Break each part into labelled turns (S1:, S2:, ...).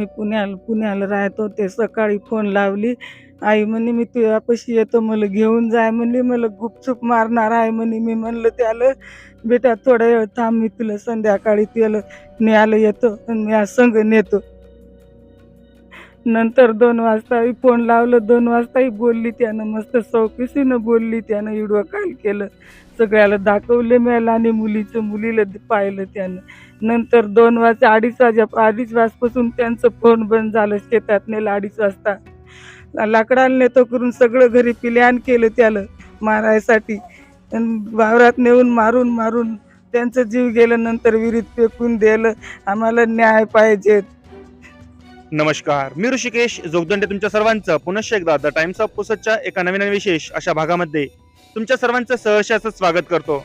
S1: आम्ही पुण्याला पुण्याला राहतो ते सकाळी फोन लावली. आई म्हणे मी तुझ्यापाशी येतो मला घेऊन जाय म्हणली मला गुपचूप मारणार. आहे म्हणे मी म्हणलं त्याला बेटा थोडा वेळ थांब मी तुला संध्याकाळी त्याला न्यायला येतो आणि मी आज संग नेतो. नंतर दोन वाजता फोन लावलं दोन वाजताही बोलली त्यानं मस्त चौकशीनं बोलली त्यानं व्हिडिओ कॉल केलं. सगळ्याला दाखवले मिळालं आणि मुलीचं मुलीला पाहिलं त्यानं. नंतर दोन वाजता अडीच वाजा अडीच वाजपासून त्यांचं फोन बंद झालं शेतात नेलं अडीच वाजता. लाकडाला नेतो करून सगळं घरी प्लॅन केलं त्याला मारायसाठी. वावरात नेऊन मारून मारून त्यांचं जीव गेलं नंतर विहिरीत फेकून दिलं. आम्हाला न्याय पाहिजेत.
S2: नमस्कार. मी ऋषिकेश जोगदंडे तुमच्या सर्वांचं पुनश्च एकदा द टाइम्स ऑफ पुसदच्या एका नवीन आणि विशेष अशा भागामध्ये तुमच्या सर्वांचं सहर्ष असं स्वागत करतो.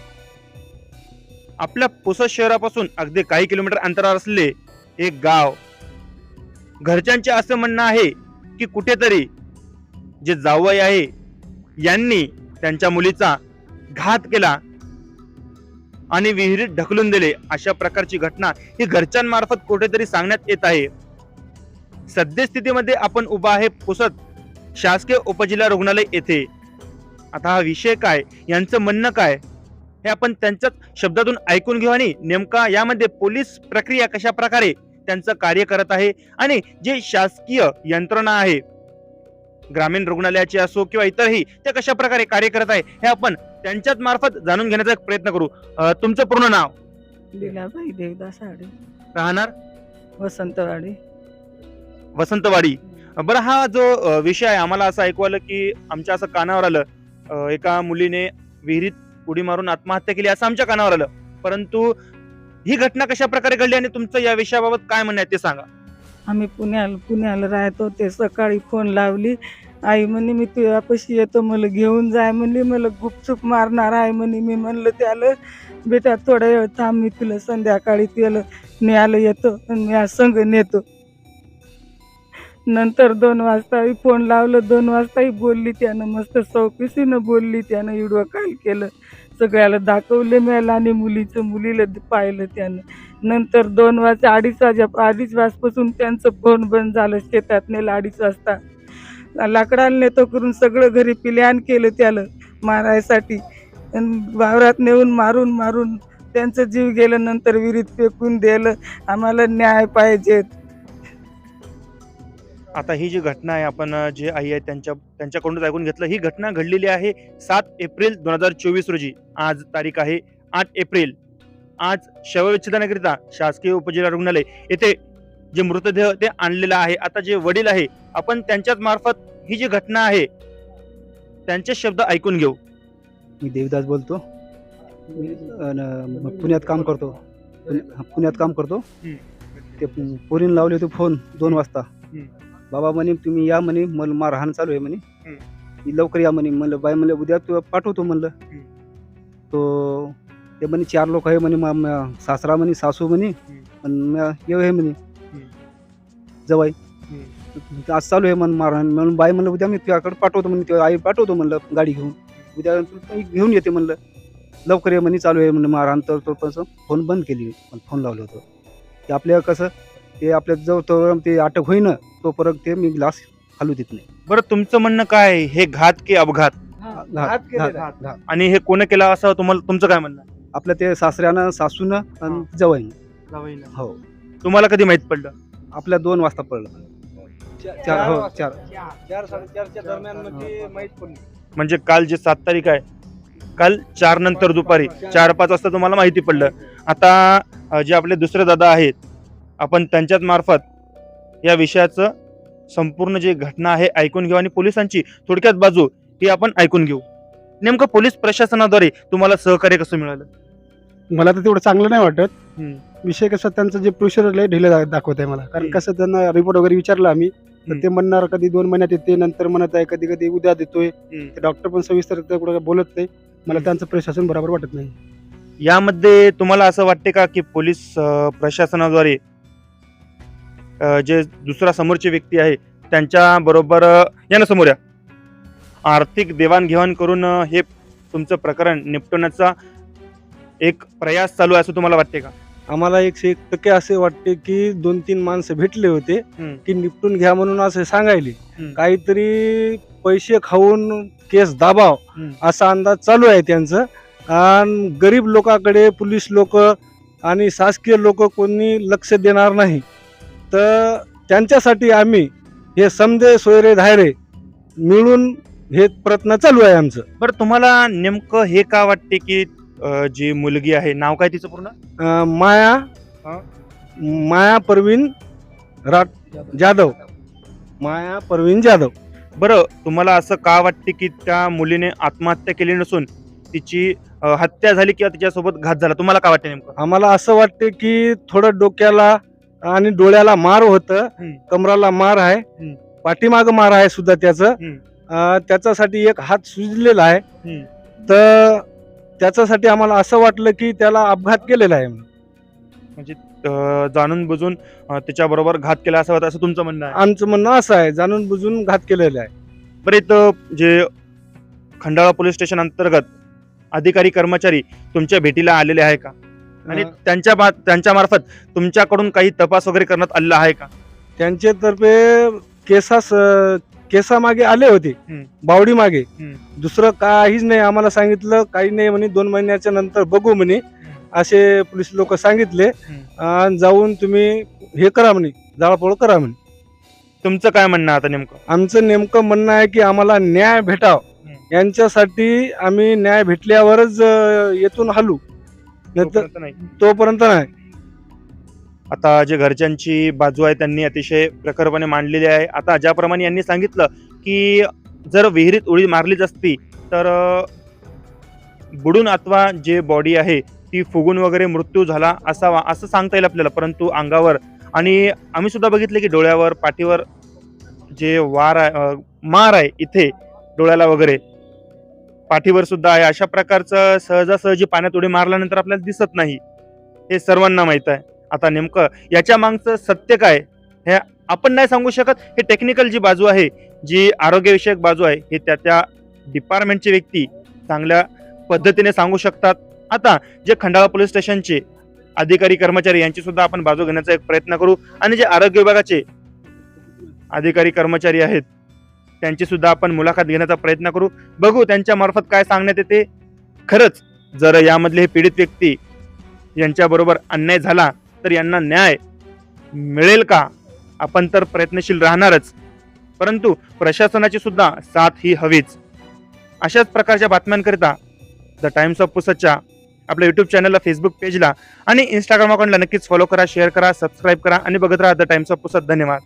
S2: आपल्या पुसद शहरापासून अगदी काही किलोमीटर अंतरावर असले एक गाव घरच्यांचे असं म्हणणं आहे की कुठेतरी जे जावई आहे यांनी त्यांच्या मुलीचा घात केला आणि विहिरीत ढकलून दिले. अशा प्रकारची घटना ही घरच्यांमार्फत कुठेतरी सांगण्यात येत आहे. सद्यस्थितीमध्ये आपण उभा आहे पुसद शासकीय उपजिल्हा रुग्णालय येथे. आता हा विषय काय? यांचं म्हणणं काय? हे आपण त्यांच्याच शब्दातून ऐकून घेऊ आणि नेमका यामध्ये पोलीस प्रक्रिया कशा प्रकारे त्यांचं कार्य करत आहे आणि जे शासकीय यंत्रणा आहे ग्रामीण रुग्णालयाची असो किंवा इतरही ते कशा प्रकारे कार्य करत आहे हे आपण त्यांच्याच मार्फत जाणून घेण्याचा प्रयत्न करू. अं, तुमचं पूर्ण नाव?
S1: लीलाबाई देवदास साडी
S2: राहणार?
S1: वसंतवाडी.
S2: वसंतवाडी. बरं हा जो विषय आहे आम्हाला असं ऐकू आलं की आमच्या असं कानावर आलं एका मुलीने विहिरीत उडी मारून आत्महत्या केली असं आमच्या कानावर आलं. परंतु ही घटना कशा प्रकारे घडली आणि तुमचं या विषयाबाबत काय म्हणणं आहे ते सांगा.
S1: आम्ही पुण्याला पुण्याला राहतो ते सकाळी फोन लावली. आई म्हणे मी तुझ्यापाशी येतो मला घेऊन जाय म्हणली मला गुपचूप मारणार आहे. म्हणे मी म्हणलं त्याला बेटा थोडा वेळ थांब मी तुला संध्याकाळी त्याला न्यायला येतो आणि मी आज संग नेतो. नंतर दोन वाजताही फोन लावलं दोन वाजताही बोलली त्यानं मस्त चौकशीनं बोलली त्यानं व्हिडिओ कॉल केलं. सगळ्याला दाखवले मिळालं आणि मुलीचं मुलीला पाहिलं त्यानं. नंतर दोन वाजता अडीच वाजा अडीच वाजपासून त्यांचं फोन बंद झालं शेतात नेलं अडीच वाजता. लाकडाला नेतो करून सगळं घरी प्लॅन केलं त्याला मारायसाठी. वावरात नेऊन मारून मारून त्यांचं जीव गेलं नंतर विहिरीत फेकून दिलं. आम्हाला न्याय पाहिजे
S2: आता ही जी घटना आहे आपण जे आई आहे त्यांच्या त्यांच्याकडूनच ऐकून घेतलं. ही घटना घडलेली आहे सात एप्रिल दोन हजार चोवीस रोजी. आज तारीख आहे आठ एप्रिल. आज शवविच्छेदनाकरिता शासकीय उपजिल्हा रुग्णालय येथे जे मृतदेह ते आणलेला आहे. आता जे वडील आहे आपण त्यांच्याच मार्फत ही जी घटना आहे त्यांचे शब्द ऐकून घेऊ.
S3: मी देवदास बोलतो. पुण्यात काम करतो. पुण्या- पुण्यात काम करतो. ते पोरीन लावले होते फोन दोन वाजता. बाबा म्हणे तुम्ही या म्हणे मला मारहाण चालू आहे म्हणे. मी लवकर या म्हणे म्हणलं बाई म्हणलं उद्या तू पाठवतो म्हणलं. तो ते म्हणे चार लोक आहे म्हणे सासरा म्हणे सासू म्हणे येऊ आहे म्हणे. जवाई आज चालू आहे म्हणून मारहाण म्हणून बाई म्हणलं उद्या मी तुझ्याकडे पाठवतो म्हणे तुझ्या आई पाठवतो म्हणलं गाडी घेऊन. उद्या घेऊन येते म्हणलं. लवकर ये म्हणे चालू आहे म्हणजे मारहाण तर तो फोन बंद केली फोन लावलं होतं. ते आपल्या कसं ते आपल्या जवळ तो ते अटक होईना तोपर्यंत ते मी ग्लास खालू देत नाही.
S2: बरं तुमचं म्हणणं काय आहे? हे घात की अपघात?
S3: घात- घात- घात.
S2: आणि हे कोण केला असं तुम्हाला तुमचं काय म्हणणं आहे?
S3: आपल्या ते सासऱ्यानं सासूनं आणि जवाईनं. हो.
S2: तुम्हाला कधी माहीत पडलं?
S3: आपल्या दोन वाजता पडलं. चार हो चार.
S4: चार साडेचारच्या दरम्यान म्हणजे माहीत पडली.
S2: म्हणजे काल जे सात तारीख आहे काल चार नंतर दुपारी चार पाच वाजता तुम्हाला माहिती पडलं. आता अ, जे आपले दुसरे दादा आहेत आपण त्यांच्याच मार्फत या विषयाचं संपूर्ण जे घटना आहे ऐकून घेऊ आणि पोलिसांची थोडक्यात बाजू ही आपण ऐकून घेऊ. नेमकं पोलीस प्रशासनाद्वारे तुम्हाला सहकार्य कसं मिळालं?
S4: मला तर तेवढं चांगलं नाही वाटत. विषय कसं त्यांचं जे प्रोसिजर लय ढिले दाखवत आहे मला. कारण. कसं त्यांना रिपोर्ट वगैरे विचारला आम्ही तर. ते म्हणणार कधी दोन महिन्यात येते नंतर म्हणत आहे कधी कधी उद्या देतोय. डॉक्टर पण सविस्तर कुठं बोलत नाही. मला त्यांचं प्रशासन बरोबर वाटत नाही.
S2: यामध्ये तुम्हाला असं वाटते का की पोलीस प्रशासनाद्वारे जे दुसरा समोरचे व्यक्ती आहे त्यांच्या बरोबर अ, या ना समोर या आर्थिक देवाणघेवाण करून हे तुमचं प्रकरण निपटवण्याचा एक प्रयास चालू आहे असं तुम्हाला वाटते का
S4: आम्हाला एकशे एक टक्के असे वाटते की दोन तीन माणसं भेटले होते. की निपटून घ्या म्हणून असं सांगायले. काहीतरी पैसे खाऊन केस दाबाव. असा अंदाज चालू आहे त्यांचं आणि गरीब लोकांकडे पोलीस लोक आणि शासकीय लोक कोणी लक्ष देणार नाही तर त्यांच्यासाठी आम्ही हे समजे सोयरे धायरे मिळून हे प्रयत्न चालू आहे आमचं.
S2: बरं तुम्हाला नेमकं हे का वाटते की अं, जी मुलगी आहे नाव काय तिचं पूर्ण?
S4: अं, माया
S2: हा?
S4: माया परवीन राठ जाधव. माया परवीन जाधव.
S2: बरं तुम्हाला असं का वाटते की त्या मुलीने आत्महत्या केली नसून तिची अं, हत्या झाली किंवा तिच्यासोबत घात झाला? तुम्हाला काय वाटते नेमकं?
S4: आम्हाला असं वाटते की थोडं डोक्याला आणि डोळ्याला मार होतं. कमराला मार आहे. पाठीमाग मार आहे सुद्धा त्याचं त्याच्यासाठी एक हात सुजलेला आहे. तर त्याच्यासाठी आम्हाला असं वाटलं की त्याला अपघात केलेला आहे.
S2: म्हणजे जाणून बुजून त्याच्या बरोबर घात केला असं होतं असं तुमचं म्हणणं आहे
S4: आमचं म्हणणं असं आहे जाणून बुजून घात केलेला आहे
S2: बरं इथं जे खंडाळा पोलीस स्टेशन अंतर्गत अधिकारी कर्मचारी तुमच्या भेटीला आलेले आहे का आणि त्यांच्या बा- त्यांच्या मार्फत तुमच्याकडून काही तपास वगैरे करण्यात आलेला आहे का?
S4: त्यांच्यातर्फे केसास केसामागे आले होते.
S2: हम्म.
S4: बावडी मागे.
S2: हम्म.
S4: दुसरं काहीच नाही. आम्हाला सांगितलं काही नाही म्हणे. दोन महिन्याच्या नंतर बघू म्हणे. असे पोलीस लोक सांगितले. आणि जाऊन तुम्ही हे करा म्हणे. जाळपोळ करा म्हणे.
S2: तुमचं काय म्हणणं आहे आता नेमकं?
S4: आमचं नेमकं म्हणणं आहे की आम्हाला न्याय भेटाव.
S2: हम्म.
S4: यांच्यासाठी आम्ही न्याय भेटल्यावरच अं, येथून हलू.
S2: तोपर्यंत नाही.
S4: तोपर्यंत नाही.
S2: आता जे घरच्यांची बाजू आहे त्यांनी अतिशय प्रखरपणे मांडलेली आहे. आता ज्याप्रमाणे यांनी सांगितलं की जर विहिरीत उडी मारलीच असती तर अं, बुडून अथवा जे बॉडी आहे ती फुगून वगैरे मृत्यू झाला असावा असं सांगता येईल आपल्याला. परंतु अंगावर आणि आम्ही सुद्धा बघितले की डोळ्यावर पाठीवर जे वार आहे अं, मार आहे इथे डोळ्याला वगैरे पाठीवर सुद्धा आहे. अशा प्रकारचं सहजासहजी पाण्यात उडी मारल्यानंतर आपल्याला दिसत नाही. हे सर्वांना माहीत आहे. आता नेमकं याच्या मागचं सत्य काय? हे आपण नाही सांगू शकत. हे टेक्निकल जी बाजू आहे जी आरोग्यविषयक बाजू आहे हे त्या त्या डिपार्टमेंटचे व्यक्ती चांगल्या पद्धतीने सांगू शकतात. आता जे खंडाळा पोलीस स्टेशनचे अधिकारी कर्मचारी यांची सुद्धा आपण बाजू घेण्याचा एक प्रयत्न करू. आणि जे आरोग्य विभागाचे अधिकारी कर्मचारी आहेत त्यांची सुद्धा आपण मुलाखत घेण्याचा प्रयत्न करू. बघू त्यांच्या मार्फत काय सांगण्यात येते. खरंच जर यामधले हे पीडित व्यक्ती यांच्याबरोबर अन्याय झाला तर यांना न्याय मिळेल का? आपण तर प्रयत्नशील राहणारच. परंतु प्रशासनाची सुद्धा साथ ही हवीच. अशाच प्रकारच्या बातम्यांकरिता द टाइम्स ऑफ पुसतच्या आपल्या यूट्यूब चॅनलला फेसबुक पेजला आणि इंस्टाग्राम अकाउंटला नक्कीच फॉलो करा शेअर करा सबस्क्राईब करा आणि बघत राहा द टाइम्स ऑफ पुसत. धन्यवाद.